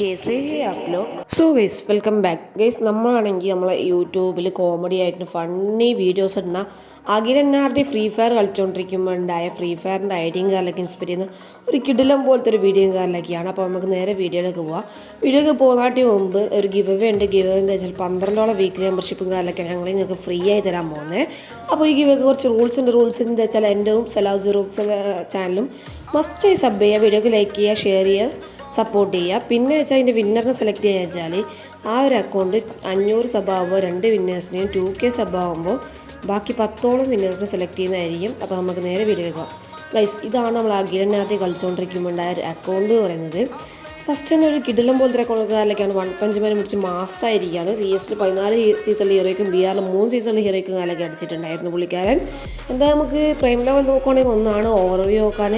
Case so guys welcome back guys നമ്മളാണെങ്കിൽ നമ്മളെ യൂട്യൂബിൽ കോമഡി ആയിട്ട് ഫണ്ണി വീഡിയോസ് ഇടുന്ന അഖിലന്നാരുടെ ഫ്രീ ഫയർ കളിച്ചുകൊണ്ടിരിക്കുമ്പോൾ ഉണ്ടായ ഫ്രീ ഫയറിന്റെ ഐഡിയും കാറിലൊക്കെ ഇൻസ്പെക്ട് ചെയ്യുന്ന ഒരു കിടിലം പോലത്തെ ഒരു വീഡിയോയും കാറിലൊക്കെയാണ് അപ്പോൾ നമുക്ക് നേരെ വീഡിയോയിലേക്ക് പോവാം. വീഡിയോക്ക് പോകുന്നതിന് മുമ്പ് ഒരു ഗിവ് അവേ ഉണ്ട്. ഗിവ് അവേ എന്താ വെച്ചാൽ പന്ത്രണ്ടോളം വീക്ക്ലി മെമ്പർഷിപ്പും കാറിലൊക്കെയാണ് ഞങ്ങൾ നിങ്ങൾക്ക് ഫ്രീ ആയി തരാൻ പോകുന്നത് അപ്പോൾ ഈ ഗിവ് കുറച്ച് റൂൾസ് ഉണ്ട്. റൂൾസ് എന്താ വെച്ചാൽ എന്റെയും സലാസ് ജുറൂക്സ് ചാനലും മസ്റ്റായി സബ് ചെയ്യുക. വീഡിയോക്ക് ലൈക്ക് ചെയ്യുക ഷെയർ ചെയ്യുക. സപ്പോർട്ട് ചെയ്യുക. പിന്നെ വെച്ചാൽ അതിന്റെ വിന്നറിനെ സെലക്ട് ചെയ്യുക വെച്ചാൽ ആ ഒരു അക്കൗണ്ട് അഞ്ഞൂറ് സബ് ആകുമ്പോൾ രണ്ട് വിന്നേഴ്സിനെയും ടു കെ സബ് ആകുമ്പോൾ ബാക്കി പത്തോളം വിന്നേഴ്സിനെ സെലക്ട് ചെയ്യുന്നതായിരിക്കും. അപ്പോൾ നമുക്ക് നേരെ വീഡിയോ പോകാം. ഗൈസ് ഇതാണ് നമ്മൾ അഖിലനാട്ടി കളിച്ചുകൊണ്ടിരിക്കുമ്പോൾ ഉണ്ടായ ഒരു അക്കൗണ്ട് എന്ന് പറയുന്നത്. ഫസ്റ്റ് തന്നെ ഒരു കിടിലം പോലത്തെ അക്കൗണ്ടുകാരിലേക്കാണ് വൺ പഞ്ച് മാനെ പിടിച്ച് മാസമായിരിക്കുകയാണ് സി എസിൽ പതിനാല് സീസണിൽ ഹീറോയ്ക്കും ബി ആറിൽ മൂന്ന് സീസണിൽ ഹീറോയ്ക്കും കാലൊക്കെ അടിച്ചിട്ടുണ്ടായിരുന്നു പുള്ളിക്കാരൻ. എന്താ നമുക്ക് പ്രൈം ലെവൽ നോക്കുകയാണെങ്കിൽ ഒന്നാണ് ഓവർവ്യൂ നോക്കാൻ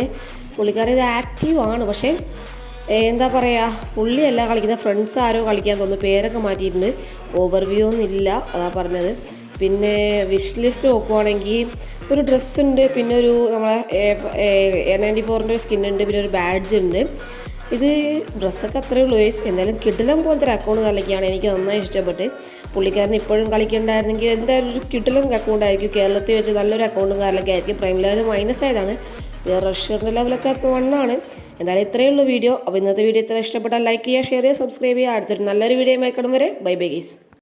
പുള്ളിക്കാരൻ ഇത് ആക്റ്റീവ് ആണ്. പക്ഷേ എന്താ പറയുക പുള്ളിയല്ല കളിക്കുന്നത്. ഫ്രണ്ട്സ് ആരോ കളിക്കാൻ തോന്നുന്നു. പേരൊക്കെ മാറ്റിയിട്ടുണ്ട്. ഓവർവ്യൂ ഒന്നും ഇല്ല. അതാ പറഞ്ഞത്. പിന്നെ വിഷ് ലിസ്റ്റ് നോക്കുവാണെങ്കിൽ ഒരു ഡ്രസ്സ് ഉണ്ട്. പിന്നെ ഒരു നമ്മളെ എ നയന്റി ഫോറിന്റെ ഒരു സ്കിൻ ഉണ്ട്. പിന്നെ ഒരു ബാഡ്ജ് ഉണ്ട്. ഇത് ഡ്രസ്സൊക്കെ അത്രയേ ഉള്ളൂ. എന്തായാലും കിടിലം പോലത്തെ ഒരു അക്കൗണ്ട് കളിക്കുകയാണ് എനിക്ക് നന്നായി ഇഷ്ടപ്പെട്ട്. പുള്ളിക്കാരൻ ഇപ്പോഴും കളിക്കണ്ടായിരുന്നെങ്കിൽ എന്തായാലും ഒരു കിടിലം അക്കൗണ്ട് ആയിരിക്കും. കേരളത്തിൽ വെച്ച് നല്ലൊരു അക്കൗണ്ടും കാര്യമൊക്കെ ആയിരിക്കും. പ്രൈം ലെവൽ മൈനസ് ആയതാണ്. റഷ്യന്റെ ലെവലൊക്കെ വണ്ണാണ് എന്തായാലും ഇത്രയേ ഉള്ളൂ വീഡിയോ. അപ്പോൾ ഇന്നത്തെ വീഡിയോ ഇത്ര ഇഷ്ടപ്പെട്ടാൽ ലൈക്ക് ചെയ്യുക ഷെയർ ചെയ്യുക സബ്സ്ക്രൈബ് ചെയ്യുക. അടുത്തൊരു നല്ലൊരു വീഡിയോ ആയിക്കണം വരെ. ബൈ ബൈ ഗീസ്